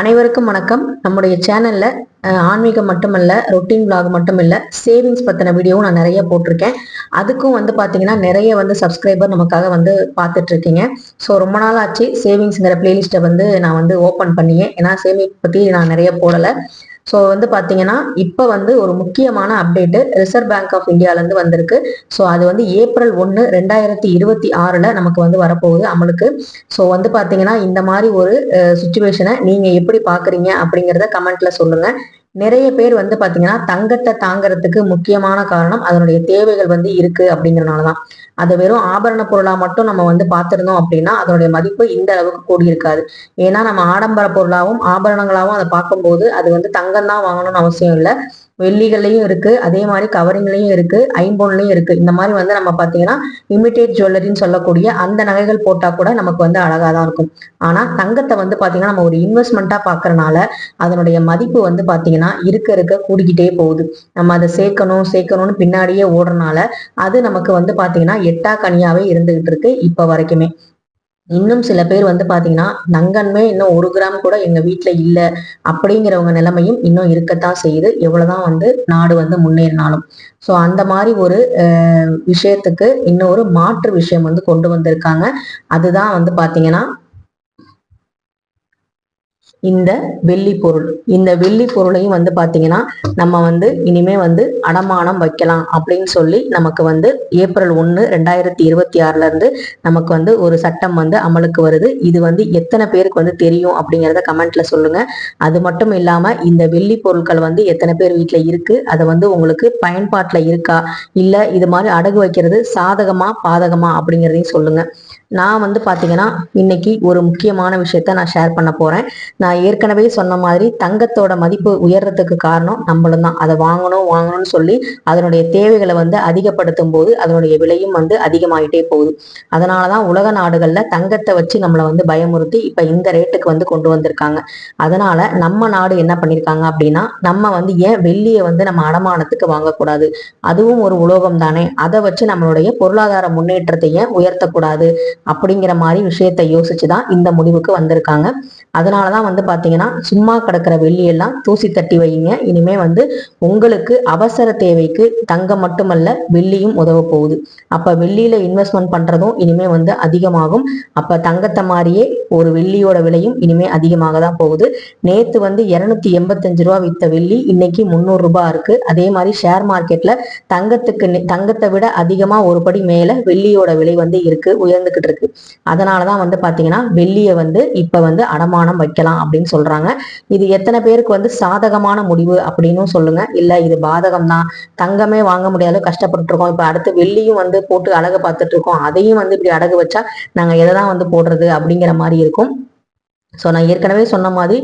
அனைவருக்கும் வணக்கம். நம்முடைய சேனல்ல ஆன்மீகம் மட்டுமல்ல ரொட்டீன் vlog மட்டும் இல்ல சேவிங்ஸ் பத்தின வீடியோவும் நான் நிறைய போட்டிருக்கேன். அதுக்கும் வந்து பாத்தீங்கன்னா நிறைய வந்து சப்ஸ்கிரைபர் நமக்காக வந்து பார்த்துட்டு இருக்கீங்க ஸோ ரொம்ப நாள் ஆச்சு சேவிங்ஸ்ங்கிற பிளேலிஸ்ட்டை வந்து நான் வந்து ஓப்பன் பண்ணியே. ஏன்னா சேமிப்பு பத்தி நான் நிறைய போடலை. ஸோ வந்து பார்த்தீங்கன்னா இப்போ வந்து ஒரு முக்கியமான அப்டேட்டு ரிசர்வ் பேங்க் ஆஃப் இந்தியாவிலேருந்து வந்திருக்கு. ஸோ அது வந்து ஏப்ரல் ஒன்று ரெண்டாயிரத்தி இருபத்தி ஆறில் நமக்கு வந்து வரப்போகுது அமலுக்கு. ஸோ வந்து பார்த்தீங்கன்னா இந்த மாதிரி ஒரு சுச்சுவேஷனை நீங்கள் எப்படி பார்க்குறீங்க அப்படிங்கிறத கமெண்ட்ல சொல்லுங்கள் நிறைய பேர் வந்து பாத்தீங்கன்னா தங்கத்தை தாங்கறதுக்கு முக்கியமான காரணம் அதனுடைய தேவைகள் வந்து இருக்கு அப்படிங்கறதுனாலதான். அதை வெறும் ஆபரண பொருளா மட்டும் நம்ம வந்து பார்த்திருந்தோம் அப்படின்னா அதனுடைய மதிப்பு இந்த அளவுக்கு கூடி இருக்காது ஏன்னா நம்ம ஆடம்பர பொருளாவும் ஆபரணங்களாவும் அதை பார்க்கும்போது அது வந்து தங்கம் தான் வாங்கணும்னு அவசியம் இல்லை. வெள்ளிகள்லையும் இருக்கு. அதே மாதிரி கவரிங்லையும் இருக்கு. ஐம்பொன்லையும் இருக்கு. இந்த மாதிரி வந்து நம்ம பாத்தீங்கன்னா இமிடேட் ஜுவல்லரின்னு சொல்லக்கூடிய அந்த நகைகள் போட்டா கூட நமக்கு வந்து அழகா தான் இருக்கும். ஆனா தங்கத்தை வந்து பாத்தீங்கன்னா நம்ம ஒரு இன்வெஸ்ட்மெண்ட்டா பாக்குறனால அதனுடைய மதிப்பு வந்து பாத்தீங்கன்னா இருக்க இருக்க கூடிக்கிட்டே போகுது. நம்ம அதை சேர்க்கணும் சேர்க்கணும்னு பின்னாடியே ஓடுறனால அது நமக்கு வந்து பாத்தீங்கன்னா எட்டா கனியாவே இருந்துகிட்டு இருக்கு இப்ப வரைக்குமே. இன்னும் சில பேர் வந்து பாத்தீங்கன்னா நங்கன்மை இன்னும் ஒரு கிராம் கூட எங்க வீட்டுல இல்ல அப்படிங்கிறவங்க நிலைமையும் இன்னும் இருக்கத்தான் செய்யுது. எவ்வளவுதான் வந்து நாடு வந்து முன்னேறினாலும். ஸோ அந்த மாதிரி ஒரு விஷயத்துக்கு இன்னொரு மாற்று விஷயம் வந்து கொண்டு வந்திருக்காங்க. அதுதான் வந்து பாத்தீங்கன்னா இந்த வெள்ளி பொருள். இந்த வெள்ளி பொருளையும் வந்து பாத்தீங்கன்னா நம்ம வந்து இனிமே வந்து அடமானம் வைக்கலாம் அப்படின்னு சொல்லி நமக்கு வந்து ஏப்ரல் ஒன்று ரெண்டாயிரத்தி இருபத்தி ஆறுல இருந்து நமக்கு வந்து ஒரு சட்டம் வந்து அமலுக்கு வருது. இது வந்து எத்தனை பேருக்கு வந்து தெரியும் அப்படிங்கிறத கமெண்ட்ல சொல்லுங்க. அது மட்டும் இல்லாம இந்த வெள்ளி பொருட்கள் வந்து எத்தனை பேர் வீட்டுல இருக்கு அதை வந்து உங்களுக்கு பயன்பாட்டுல இருக்கா இல்ல இது மாதிரி அடகு வைக்கிறது சாதகமா பாதகமா அப்படிங்கிறதையும் சொல்லுங்க. நான் வந்து பாத்தீங்கன்னா இன்னைக்கு ஒரு முக்கியமான விஷயத்த நான் ஷேர் பண்ண போறேன். நான் ஏற்கனவே சொன்ன மாதிரி தங்கத்தோட மதிப்பு உயர்றதுக்கு காரணம் நம்மளும் தான். அதை வாங்கணும் வாங்கணும்னு சொல்லி அதனுடைய தேவைகளை வந்து அதிகப்படுத்தும் போது அதனுடைய விலையும் வந்து அதிகமாயிட்டே போகுது. அதனாலதான் உலக நாடுகள்ல தங்கத்தை வச்சு நம்மளை வந்து பயமுறுத்தி இப்ப இந்த ரேட்டுக்கு வந்து கொண்டு வந்திருக்காங்க. அதனால நம்ம நாடு என்ன பண்ணிருக்காங்க அப்படின்னா நம்ம வந்து ஏன் வெள்ளியை வந்து நம்ம அடமானத்துக்கு வாங்கக்கூடாது? அதுவும் ஒரு உலோகம் தானே. அதை வச்சு நம்மளுடைய பொருளாதார முன்னேற்றத்தை ஏன் உயர்த்தக்கூடாது? அப்படிங்கிற மாதிரி விஷயத்தை யோசிச்சுதான் இந்த முடிவுக்கு வந்திருக்காங்க. அதனாலதான் வந்து பாத்தீங்கன்னா சும்மா கிடக்கிற வெள்ளியெல்லாம் தூசி தட்டி வைங்க இனிமே வந்து உங்களுக்கு அவசர தேவைக்கு தங்கம் மட்டுமல்ல வெள்ளியும் உதவ போகுது. அப்ப வெள்ளியில இன்வெஸ்ட்மெண்ட் பண்றதும் இனிமே வந்து அதிகமாகும். அப்ப தங்கத்தை மாதிரியே ஒரு வெள்ளியோட விலையும் இனிமே அதிகமாக தான் போகுது. நேத்து வந்து இருநூத்தி எண்பத்தஞ்சு ரூபா வித்த வெள்ளி இன்னைக்கு முந்நூறு ரூபாய் இருக்கு. அதே மாதிரி ஷேர் மார்க்கெட்ல தங்கத்துக்கு தங்கத்தை விட அதிகமா ஒரு படி மேல வெள்ளியோட விலை வந்து இருக்கு உயர்ந்துகிட்டு இருக்கு. அதனாலதான் வந்து பாத்தீங்கன்னா வெள்ளியை வந்து இப்ப வந்து அடமானம் வைக்கலாம் அப்படின்னு சொல்றாங்க. இது எத்தனை பேருக்கு வந்து சாதகமான முடிவு அப்படின்னும் சொல்லுங்க. இல்ல இது பாதகம் தான் தங்கமே வாங்க முடியாத கஷ்டப்பட்டு இருக்கோம். இப்ப அடுத்து வெள்ளியும் வந்து போட்டு அழகு பார்த்துட்டு இருக்கோம். அதையும் வந்து இப்படி அடகு வச்சா நாங்க எதை தான் வந்து போடுறது அப்படிங்கிற மாதிரி இருக்கும். ஸோ நான் ஏற்கனவே சொன்ன மாதிரி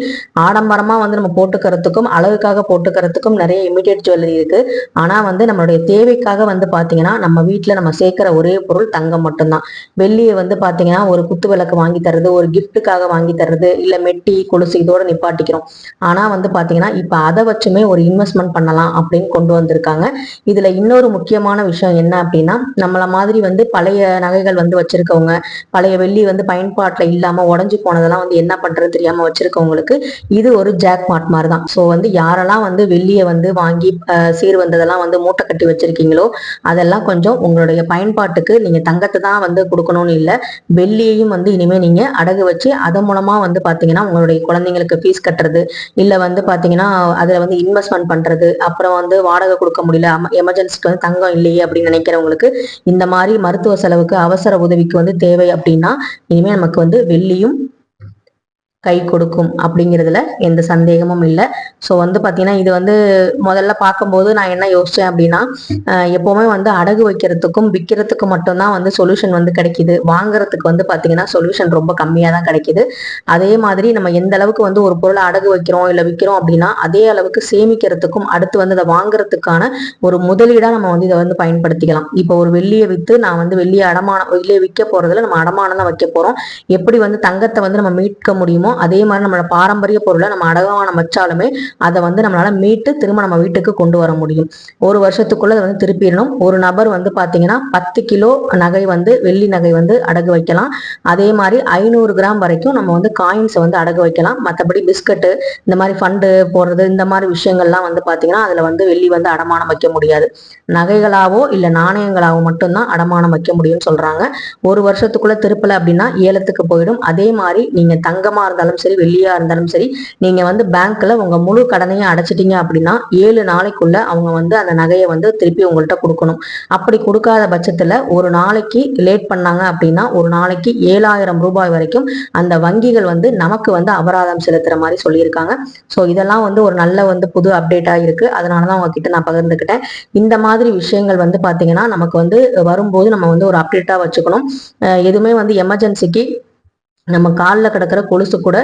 ஆடம்பரமா வந்து நம்ம போட்டுக்கிறதுக்கும் அழகுக்காக போட்டுக்கிறதுக்கும் நிறைய இமிடியேட் ஜுவல்லரி இருக்கு. ஆனா வந்து நம்மளுடைய தேவைக்காக வந்து பார்த்தீங்கன்னா நம்ம வீட்டில் நம்ம சேர்க்குற ஒரே பொருள் தங்கம் மட்டும்தான். வெள்ளியை வந்து பார்த்தீங்கன்னா ஒரு குத்து விளக்கு வாங்கி தர்றது ஒரு கிஃப்ட்டுக்காக வாங்கி தர்றது இல்லை மெட்டி கொலுசு இதோட நிப்பாட்டிக்கிறோம். ஆனா வந்து பார்த்தீங்கன்னா இப்போ அதை வச்சுமே ஒரு இன்வெஸ்ட்மெண்ட் பண்ணலாம் அப்படின்னு கொண்டு வந்திருக்காங்க. இதுல இன்னொரு முக்கியமான விஷயம் என்ன அப்படின்னா நம்மள மாதிரி வந்து பழைய நகைகள் வந்து வச்சுருக்கவங்க பழைய வெள்ளி வந்து பயன்பாட்டில் இல்லாமல் உடஞ்சி போனதெல்லாம் வந்து என்ன பண்றது தெரியாம வச்சிருக்கவங்களுக்கு இது ஒரு ஜாக் மார்ட் மாதிரி தான் ஸோ வந்து யாரெல்லாம் வந்து வெள்ளியை வந்து வாங்கி சீர் வந்ததெல்லாம் வந்து மூட்டை கட்டி வச்சிருக்கீங்களோ அதெல்லாம் கொஞ்சம் உங்களுடைய பயன்பாட்டுக்கு நீங்க தங்கத்தை தான் வந்து கொடுக்கணும்னு இல்லை வெள்ளியையும் வந்து இனிமே நீங்க அடகு வச்சு அதன் மூலமா வந்து பாத்தீங்கன்னா உங்களுடைய குழந்தைங்களுக்கு ஃபீஸ் கட்டுறது இல்ல வந்து பாத்தீங்கன்னா அதுல வந்து இன்வெஸ்ட்மெண்ட் பண்றது அப்புறம் வந்து வாடகை கொடுக்க முடியல எமர்ஜென்சிக்கு வந்து தங்கம் இல்லையே அப்படின்னு நினைக்கிறவங்களுக்கு இந்த மாதிரி மருத்துவ செலவுக்கு அவசர உதவிக்கு வந்து தேவை அப்படின்னா இனிமே நமக்கு வந்து வெள்ளியும் கை கொடுக்கும் அப்படிங்கிறதுல எந்த சந்தேகமும் இல்லை. ஸோ வந்து பார்த்தீங்கன்னா இது வந்து முதல்ல பார்க்கும்போது நான் என்ன யோசித்தேன் அப்படின்னா எப்போவுமே வந்து அடகு வைக்கிறதுக்கும் விற்கிறதுக்கும் மட்டும்தான் வந்து சொல்யூஷன் வந்து கிடைக்கிது. வாங்குறதுக்கு வந்து பார்த்தீங்கன்னா சொல்யூஷன் ரொம்ப கம்மியாக தான் கிடைக்கிது. அதே மாதிரி நம்ம எந்த அளவுக்கு வந்து ஒரு பொருளை அடகு வைக்கிறோம் இல்லை விற்கிறோம் அப்படின்னா அதே அளவுக்கு சேமிக்கிறதுக்கும் அடுத்து வந்து அதை வாங்குறதுக்கான ஒரு முதலீடாக நம்ம வந்து இதை வந்து பயன்படுத்திக்கலாம். இப்போ ஒரு வெள்ளியை விற்று நான் வந்து வெள்ளியை அடமானம் வெளியே விற்க போகிறதுல நம்ம அடமானம் தான் வைக்க போகிறோம் எப்படி வந்து தங்கத்தை வந்து நம்ம மீட்க முடியுமோ வைக்கணும் அதே மாதிரி நம்மளோட பாரம்பரிய பொருளை நம்ம அடகமானம் வச்சாலுமே அதை வந்து நம்மளால மீட்டு திரும்ப நம்ம வீட்டுக்கு கொண்டு வர முடியும். ஒரு வருஷத்துக்குள்ள அதை வந்து திருப்பிடணும். ஒரு நபர் வந்து பாத்தீங்கன்னா பத்து கிலோ நகை வந்து வெள்ளி நகை வந்து அடகு வைக்கலாம். அதே மாதிரி ஐநூறு கிராம் வரைக்கும் நம்ம வந்து காயின்ஸை வந்து அடகு வைக்கலாம். மற்றபடி பிஸ்கட்டு இந்த மாதிரி ஃபண்டு போடுறது இந்த மாதிரி விஷயங்கள்லாம் வந்து பாத்தீங்கன்னா அதுல வந்து வெள்ளி வந்து அடமானம் வைக்க முடியாது. நகைகளாவோ இல்லை நாணயங்களாவோ மட்டும்தான் அடமானம் வைக்க முடியும்னு சொல்றாங்க. ஒரு வருஷத்துக்குள்ள திருப்பலை அப்படின்னா ஏலத்துக்கு போயிடும். அதே மாதிரி நீங்க தங்கமா இருந்தாலும் சரி வெள்ளியா இருந்தாலும் சரி நீங்க வந்து பேங்க்ல உங்க முழு கடனையும் அடைச்சிட்டீங்க அப்படின்னா ஏழு நாளைக்குள்ள அவங்க வந்து அந்த நகையை வந்து திருப்பி உங்கள்கிட்ட கொடுக்கணும். அப்படி கொடுக்காத பட்சத்துல ஒரு நாளைக்கு லேட் பண்ணாங்க அப்படின்னா ஒரு நாளைக்கு ஏழாயிரம் ரூபாய் வரைக்கும் அந்த வங்கிகள் வந்து நமக்கு வந்து அபராதம் செலுத்துற மாதிரி சொல்லியிருக்காங்க. ஸோ இதெல்லாம் வந்து ஒரு நல்ல வந்து புது அப்டேட்டா இருக்கு. அதனாலதான் உங்ககிட்ட நான் பகிர்ந்துக்கிட்டேன் இந்த மாதிரி விஷயங்கள் வந்து பாத்தீங்கன்னா நமக்கு வந்து வரும்போது நம்ம வந்து ஒரு அப்டேட்டா வச்சுக்கணும். எதுவுமே வந்து எமர்ஜென்சிக்கு நம்ம காலில் கிடக்கிற கொலுசு கூட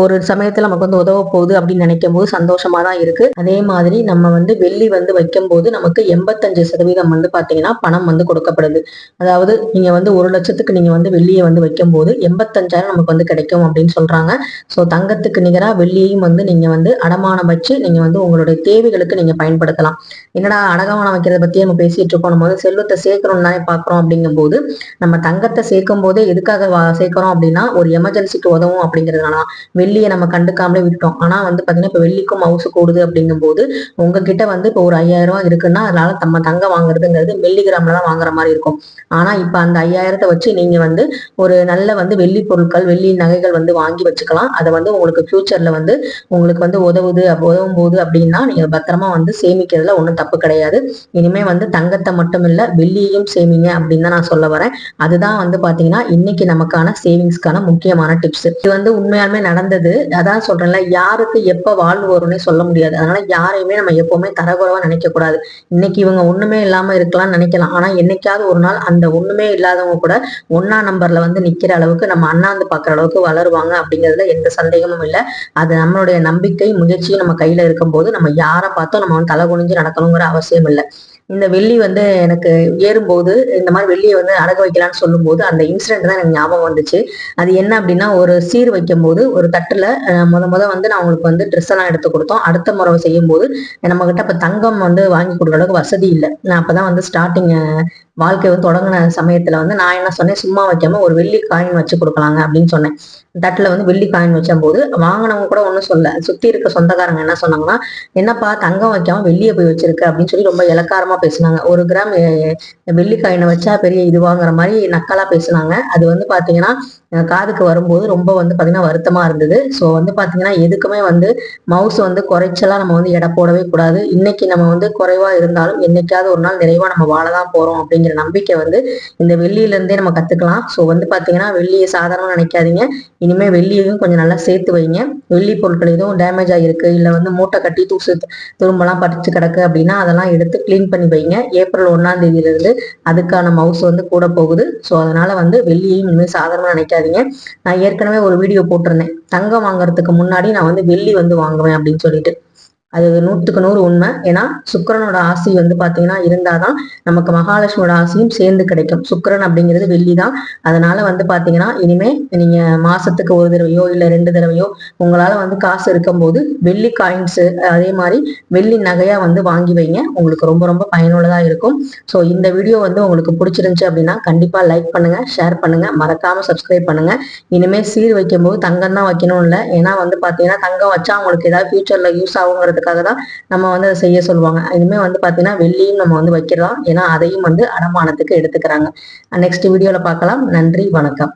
ஒரு சமயத்தில் நமக்கு வந்து உதவ போகுது அப்படின்னு நினைக்கும் போது சந்தோஷமாக தான் இருக்கு. அதே மாதிரி நம்ம வந்து வெள்ளி வந்து வைக்கும் போது நமக்கு எண்பத்தஞ்சு சதவீதம் வந்து பார்த்தீங்கன்னா பணம் வந்து கொடுக்கப்படுது. அதாவது நீங்கள் வந்து ஒரு லட்சத்துக்கு நீங்கள் வந்து வெள்ளியை வந்து வைக்கும் போது எண்பத்தஞ்சாயிரம் நமக்கு வந்து கிடைக்கும் அப்படின்னு சொல்கிறாங்க ஸோ தங்கத்துக்கு நிகராக வெள்ளியையும் வந்து நீங்கள் வந்து அடமானம் வச்சு நீங்கள் வந்து உங்களுடைய தேவைகளுக்கு நீங்கள் பயன்படுத்தலாம். என்னடா அடகமானம் வைக்கிறத பற்றியே நம்ம பேசிகிட்டு இருக்கோம். நம்ம வந்து செல்வத்தை சேர்க்கணும் தானே பார்க்குறோம் அப்படிங்கும்போது நம்ம தங்கத்தை சேர்க்கும் போதே எதுக்காக சேர்க்கிறோம் அப்படின்னா ஒரு எமர்ஜென்சிக்கு உதவும் அப்படிங்கிறதுனால வெள்ளியை நம்ம கண்டுக்காமலே விட்டோம் ஆனா வந்து பாத்தீங்கன்னா இப்ப வெள்ளிக்கும் மவுசு கூடுது அப்படிங்கும் போது உங்ககிட்ட வந்து இப்போ ஒரு ஐயாயிரம் ரூபாய் இருக்குன்னா அதனால நம்ம தங்கம் வாங்குறதுங்கிறது மில்லிகிராம்ல தான் வாங்குற மாதிரி இருக்கும். ஆனா இப்ப அந்த ஐயாயிரத்தை வச்சு நீங்க வந்து ஒரு நல்ல வந்து வெள்ளி பொருட்கள் வெள்ளி நகைகள் வந்து வாங்கி வச்சுக்கலாம். அதை வந்து உங்களுக்கு ஃபியூச்சர்ல வந்து உங்களுக்கு வந்து உதவுது உதவும் போது அப்படின்னா நீங்க பத்திரமா வந்து சேமிக்கிறதுல ஒன்றும் தப்பு கிடையாது. இனிமே வந்து தங்கத்தை மட்டும் இல்ல வெள்ளியையும் சேமிங்க அப்படின்னு தான் நான் சொல்ல வரேன். அதுதான் வந்து பாத்தீங்கன்னா இன்னைக்கு நமக்கான சேவிங்ஸ்க்கான முக்கியமான டிப்ஸ் இது வந்து உண்மையாலுமே நடந்தது. அதான் சொல்றேன்ல யாருக்கு எப்ப வாழ்வு வரும்னே சொல்ல முடியாது. அதனால யாரையுமே நம்ம எப்பவுமே தரகுறவா நினைக்க கூடாது இன்னைக்கு இவங்க ஒண்ணுமே இல்லாம இருக்கலாம்னு நினைக்கலாம். ஆனா என்னைக்காவது ஒரு நாள் அந்த ஒண்ணுமே இல்லாதவங்க கூட ஒன்னா நம்பர்ல வந்து நிக்கிற அளவுக்கு நம்ம அண்ணாந்து பாக்குற அளவுக்கு வளருவாங்க அப்படிங்கிறதுல எந்த சந்தேகமும் இல்லை. அது நம்மளுடைய நம்பிக்கை முயற்சியும் நம்ம கையில இருக்கும் போது நம்ம யாரை பார்த்தோம் நம்ம வந்து தலை குனிஞ்சு நடக்கணுங்கிற அவசியம் இல்லை. இந்த வெள்ளி வந்து எனக்கு ஏறும்போது இந்த மாதிரி வெள்ளியை வந்து அடக வைக்கலாம்னு சொல்லும்போது அந்த இன்சிடென்ட் தான் எனக்கு ஞாபகம் வந்துச்சு. அது என்ன அப்படின்னா ஒரு சீர் வைக்கும் போது ஒரு தட்டுல முத முத வந்து நான் உங்களுக்கு வந்து ட்ரெஸ் எல்லாம் எடுத்து கொடுத்தோம். அடுத்த முறை செய்யும் போது நம்ம கிட்ட இப்ப தங்கம் வந்து வாங்கி கொடுக்குற அளவுக்கு வசதி இல்லை. நான் அப்பதான் வந்து ஸ்டார்டிங் வாழ்க்கை வந்து தொடங்கின சமயத்துல வந்து நான் என்ன சொன்னேன் சும்மா வைக்காம ஒரு வெள்ளி காயின் வச்சு கொடுக்கலாங்க அப்படின்னு சொன்னேன். தட்டில் வந்து வெள்ளி காயின் வச்சபோது வாங்கினவங்க கூட ஒன்றும் சொல்ல. சுற்றி இருக்க சொந்தக்காரங்க என்ன சொன்னாங்கன்னா என்னப்பா தங்கம் வைக்காம வெள்ளியை போய் வச்சிருக்க? அப்படின்னு சொல்லி ரொம்ப இலக்காரமாக பேசினாங்க. ஒரு கிராம் வெள்ளி காயினை வச்சா பெரிய இதுவாங்கிற மாதிரி நக்கலாக பேசினாங்க. அது வந்து பார்த்தீங்கன்னா காதுக்கு வரும்போது ரொம்ப வந்து பார்த்தீங்கன்னா வருத்தமாக இருந்தது. ஸோ வந்து பார்த்தீங்கன்னா எதுக்குமே வந்து மவுஸ் வந்து குறைச்சலாக நம்ம வந்து எடை போடவே கூடாது. இன்னைக்கு நம்ம வந்து குறைவாக இருந்தாலும் என்னைக்காவது ஒரு நாள் நிறைவாக நம்ம வாழ தான் போகிறோம் அப்படிங்கிற நம்பிக்கை வந்து இந்த வெள்ளியிலேருந்தே நம்ம கற்றுக்கலாம் ஸோ வந்து பார்த்தீங்கன்னா வெள்ளியை சாதாரணமாக நினைக்காதீங்க. இனிமேல் வெள்ளியையும் கொஞ்சம் நல்லா சேர்த்து வைங்க. வெள்ளி பொருட்கள் எதுவும் டேமேஜ் ஆகிருக்கு இல்லை வந்து மூட்டை கட்டி தூசு துரும்பெல்லாம் படிச்சு கிடக்கு அப்படின்னா அதெல்லாம் எடுத்து கிளீன் பண்ணி வைங்க. ஏப்ரல் ஒன்றாம் தேதியிலிருந்து அதுக்கான மவுஸ் வந்து கூட போகுது. ஸோ அதனால வந்து வெள்ளியையும் இனிமேல் சாதாரணமாக நினைக்காதீங்க. நான் ஏற்கனவே ஒரு வீடியோ போட்டிருந்தேன். தங்கம் வாங்குறதுக்கு முன்னாடி நான் வந்து வெள்ளி வந்து வாங்குவேன் அப்படின்னு சொல்லிட்டு. அது நூற்றுக்கு நூறு உண்மை. ஏன்னா சுக்கரனோட ஆசி வந்து பாத்தீங்கன்னா இருந்தாதான் நமக்கு மகாலட்சுமியோட ஆசையும் சேர்ந்து கிடைக்கும். சுக்கரன் அப்படிங்கிறது வெள்ளி தான் அதனால வந்து பாத்தீங்கன்னா இனிமே நீங்க மாசத்துக்கு ஒரு தடவையோ இல்ல ரெண்டு தடவையோ உங்களால வந்து காசு இருக்கும் போது வெள்ளி காயின்ஸ் அதே மாதிரி வெள்ளி நகையா வந்து வாங்கி வைங்க. உங்களுக்கு ரொம்ப ரொம்ப பயனுள்ளதா இருக்கும். ஸோ இந்த வீடியோ வந்து உங்களுக்கு பிடிச்சிருந்துச்சு அப்படின்னா கண்டிப்பா லைக் பண்ணுங்க ஷேர் பண்ணுங்க மறக்காம சப்ஸ்கிரைப் பண்ணுங்க. இனிமே சீர் வைக்கும் போது தங்கம் தான் வைக்கணும் இல்லை ஏன்னா வந்து பாத்தீங்கன்னா தங்கம் வச்சா உங்களுக்கு ஏதாவது ஃபியூச்சர்ல யூஸ் ஆகுங்கிறது அப்படிங்கிறதுக்காக தான் நம்ம வந்து அதை செய்ய சொல்லுவாங்க. இனிமே வந்து பாத்தீங்கன்னா வெள்ளியும் நம்ம வந்து வைக்கிறதா ஏன்னா அதையும் வந்து அடமானத்துக்கு எடுத்துக்கிறாங்க. நெக்ஸ்ட் வீடியோல பார்க்கலாம். நன்றி வணக்கம்.